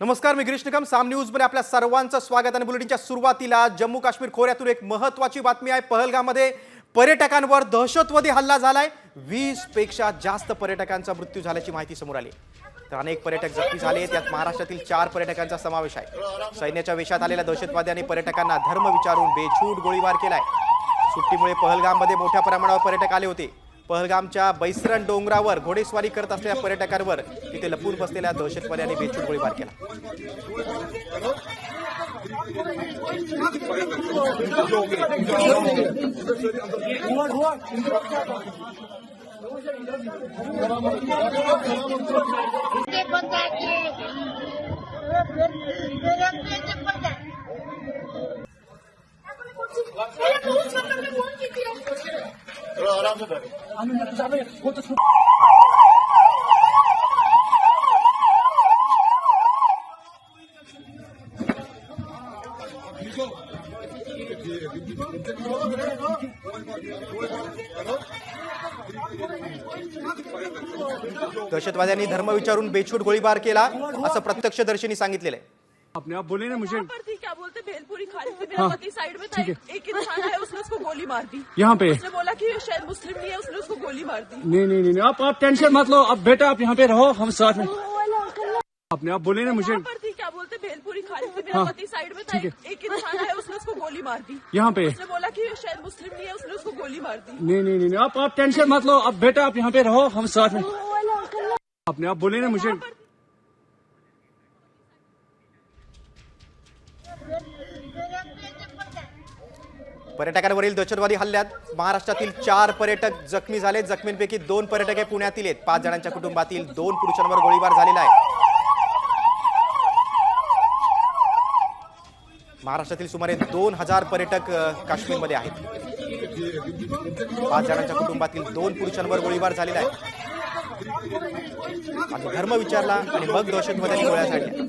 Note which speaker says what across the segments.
Speaker 1: नमस्कार मी गिरीश निकम साम न्यूजमध्ये आपल्या सर्वांचं स्वागत आणि बुलेटिनच्या सुरुवातीला जम्मू काश्मीर खोऱ्यातून एक महत्वाची बातमी आहे. पहलगाममध्ये पर्यटकांवर दहशतवादी हल्ला झालाय. वीसपेक्षा जास्त पर्यटकांचा मृत्यू झाल्याची माहिती समोर आली. तर अनेक पर्यटक जखमी झाले. त्यात महाराष्ट्रातील चार पर्यटकांचा समावेश आहे. सैन्याच्या वेशात आलेल्या दहशतवाद्यांनी पर्यटकांना धर्म विचारून बेछूट गोळीबार केलाय. सुट्टीमुळे पहलगाममध्ये मोठ्या प्रमाणावर पर्यटक आले होते. पहलगामच्या बैसरण डोंगरावर घोडेस्वारी करत असलेल्या पर्यटकांवर तिथे लपून बसलेल्या दहशतवाद्यांनी बेछूट गोळीबार केला.
Speaker 2: ते बंद
Speaker 1: दहशतवाद्यांनी धर्म विचारून बेछूट गोळीबार केला असं प्रत्यक्षदर्शींनी सांगितलेलं आहे.
Speaker 3: बोलते भेलपुरी खाली थी मेरा पति साइड में था एक इंसान है उसने उसको गोली मार दी।
Speaker 4: यहाँ पे।
Speaker 3: उसने बोला कि शायद मुस्लिम नहीं है उसने उसको गोली मार दी।
Speaker 4: नहीं नहीं नहीं आप आप टेंशन मत लो अब बेटा आप यहाँ पे रहो हम साथ में। अपने आप बोले ना मुझे।
Speaker 3: क्या बोलते भेलपुरी खाली थी मेरा पति साइड में था एक इंसान है उसने उसको गोली मार दी।
Speaker 4: यहाँ पे।
Speaker 3: उसने बोला कि शायद मुस्लिम नहीं है उसने उसको गोली मार दी।
Speaker 4: नहीं नहीं नहीं आप आप टेंशन मत लो अब बेटा आप यहाँ पे रहो हम साथ में। अपने आप बोले ना मुझे।
Speaker 1: पर्यटकांवरील दहशतवादी हल्ल्यात महाराष्ट्रातील चार पर्यटक जखमी झाले. जखमींपैकी दोन पर्यटक हे पुण्यातील आहेत. पाच जणांच्या कुटुंबातील दोन पुरुषांवर गोळीबार झालेला आहे. महाराष्ट्रातील सुमारे दोन हजार पर्यटक काश्मीरमध्ये आहेत. पाच जणांच्या कुटुंबातील दोन पुरुषांवर गोळीबार झालेला आहे. आणि धर्म विचारला आणि मग दहशतवाद्यांनी गोळ्या झाडल्या.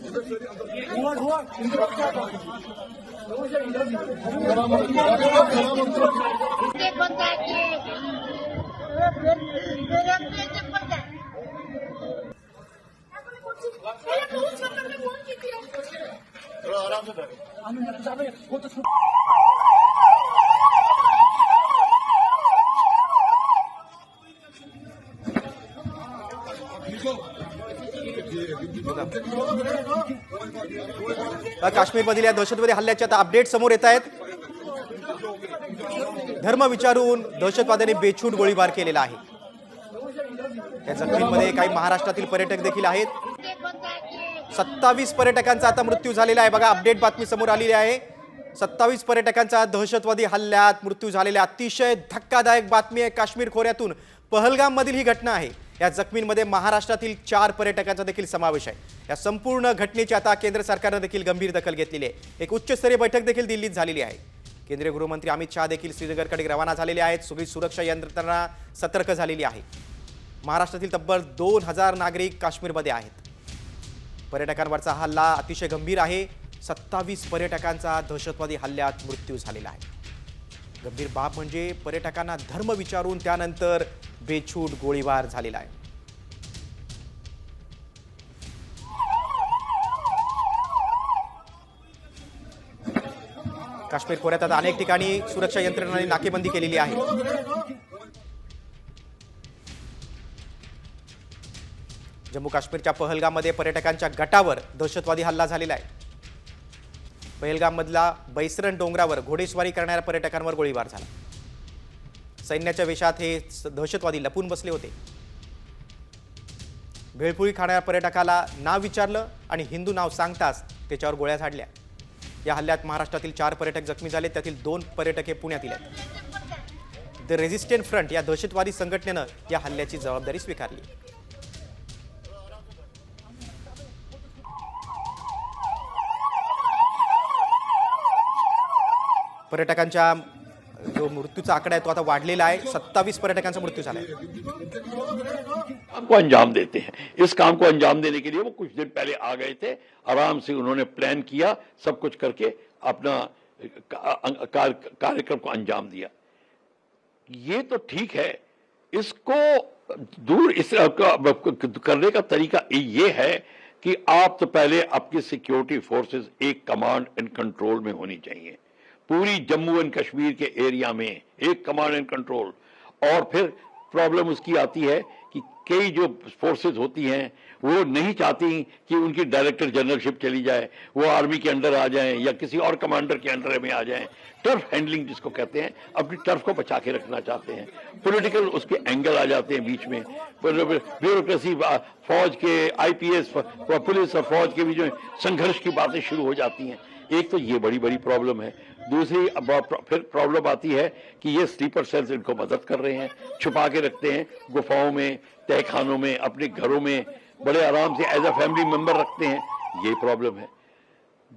Speaker 1: काश्मीरमधील या दहशतवादी हल्ल्याचे आता अपडेट समोर येत आहेत. धर्म विचारून दहशतवाद्यांनी बेछूट गोळीबार केलेला आहे. या जखमींमध्ये काही महाराष्ट्रातील पर्यटक देखील आहेत. सत्तावीस पर्यटकांचा आता मृत्यू झालेला आहे. बघा अपडेट बातमी समोर आलेली आहे. सत्तावीस पर्यटकांचा दहशतवादी हल्ल्यात मृत्यू झालेला अतिशय धक्कादायक बातमी आहे काश्मीर खोऱ्यातून. पहलगाम मधील ही घटना आहे. या जखमींमध्ये महाराष्ट्रातील चार पर्यटकांचा देखील समावेश आहे. या संपूर्ण घटनेची आता केंद्र सरकारनं देखील गंभीर दखल घेतलेली आहे. एक उच्चस्तरीय बैठक देखील दिल्लीत झालेली आहे. केंद्रीय गृहमंत्री अमित शहा देखील श्रीनगरकडे रवाना झालेले आहेत. सगळी सुरक्षा यंत्रणा सतर्क झालेली आहे. महाराष्ट्रातील तब्बल दोन हजार नागरिक काश्मीरमध्ये आहेत. पर्यटकांवरचा हल्ला अतिशय गंभीर आहे. सत्तावीस पर्यटकांचा दहशतवादी हल्ल्यात मृत्यू झालेला आहे. गंभीर बाब म्हणजे पर्यटकांना धर्म विचारून त्यानंतर बेछूट गोळीबार झालेला आहे. काश्मीर खोऱ्यात आता अनेक ठिकाणी सुरक्षा यंत्रणांनी नाकेबंदी केलेली आहे. जम्मू काश्मीरच्या पहलगामध्ये पर्यटकांच्या गटावर दहशतवादी हल्ला झालेला आहे. पहलगाममधला बैसरण डोंगरावर घोडेस्वारी करणाऱ्या पर्यटकांवर गोळीबार झाला. सैन्याच्या वेशात हे दहशतवादी लपून बसले होते. भेळपुळी खाणाऱ्या पर्यटकाला नाव विचारलं आणि हिंदू नाव सांगताच त्याच्यावर गोळ्या झाडल्या. या हल्ल्यात महाराष्ट्रातील चार पर्यटक जखमी झाले त्यातील दोन पर्यटक हे पुण्यातील आहेत द रेझिस्टंट फ्रंट या दहशतवादी संघटनेनं या हल्ल्याची जबाबदारी स्वीकारली. पर्यटकांच्या, जो मृत्यूचा आकडा आहे तो आता वाढलेला आहे. सत्तावीस पर्यटकांचा मृत्यू
Speaker 5: को अंजाम देते हैं. इस काम को अंजाम देने के लिए वो कुछ दिन पहले आ गए थे। आराम से उन्होंने प्लान किया, सब कुछ करके अपना कार्यक्रम को अंजाम दिया। ये तो ठीक है। इसको दूर इस, करने का तरीका ये है कि आप तो पहले आपकी सिक्योरिटी फोर्सेस एक कमांड एंड कंट्रोल में होनी चाहिए। पूरी जम्मू एंड कश्मीर के एरिया में एक कमांड एंड कंट्रोल और फिर प्रॉब्लम उसकी आती है कि कई जो फोर्सेस होती हैं, वो नहीं चाहती कि उनकी डायरेक्टर जनरलशिप चली जाए, वो आर्मी के अंडर आ जाएँ या किसी और कमांडर के अंडर में आ जाएँ। टर्फ हैंडलिंग जिसको कहते हैं, अपनी टर्फ को बचा के रखना चाहते हैं। पॉलिटिकल उसके एंगल आ जाते हैं बीच में। ब्यूरोक्रेसी फौज के आईपीएस पुलिस और फौज के बीच में संघर्ष की बातें शुरू हो जाती हैं। एक तो ये बड़ी बड़ी प्रॉब्लम है। दूसरी फिर प्रॉब्लम आती है कि ये स्लीपर सेल्स इनको मदद कर रहे हैं छुपा के रखते हैं गुफाओं में तहखानों में अपने घरों में बड़े आराम से एज अ फैमिली मेंबर रखते हैं ये प्रॉब्लम है।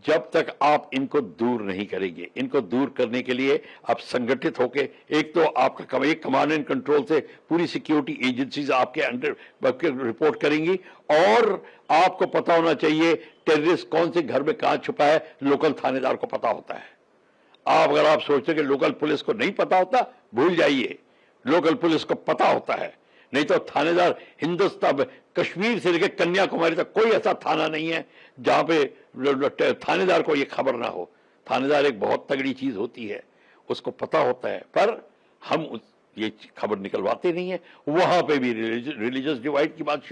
Speaker 5: जब तक आप इनको दूर नहीं करेंगे इनको दूर करने के लिए आप संगठित होके एक तो आपका कम, एक कमांड एंड कंट्रोल से पूरी सिक्योरिटी एजेंसीज आपके अंडर रिपोर्ट करेंगी और आपको पता होना चाहिए टेररिस्ट कौन से घर में कहाँ छुपा है लोकल थानेदार को पता होता है। आप अगर आप सोचते कि लोकल पुलिस को नहीं पता होता, भूल जाइए। लोकल पुलिस को पता होता है। नहीं तो थानेदार हिंदुस्तान, कश्मीर से लेकर कन्याकुमारी तक कोई ऐसा थाना नहीं है जहाँ पे थानेदार को ये खबर ना हो। थानेदार एक बहुत तगड़ी चीज़ होती है, उसको पता होता है, पर हम ये खबर निकलवाते नहीं है। वहाँ पे भी रिलीजियस डिवाइड की बात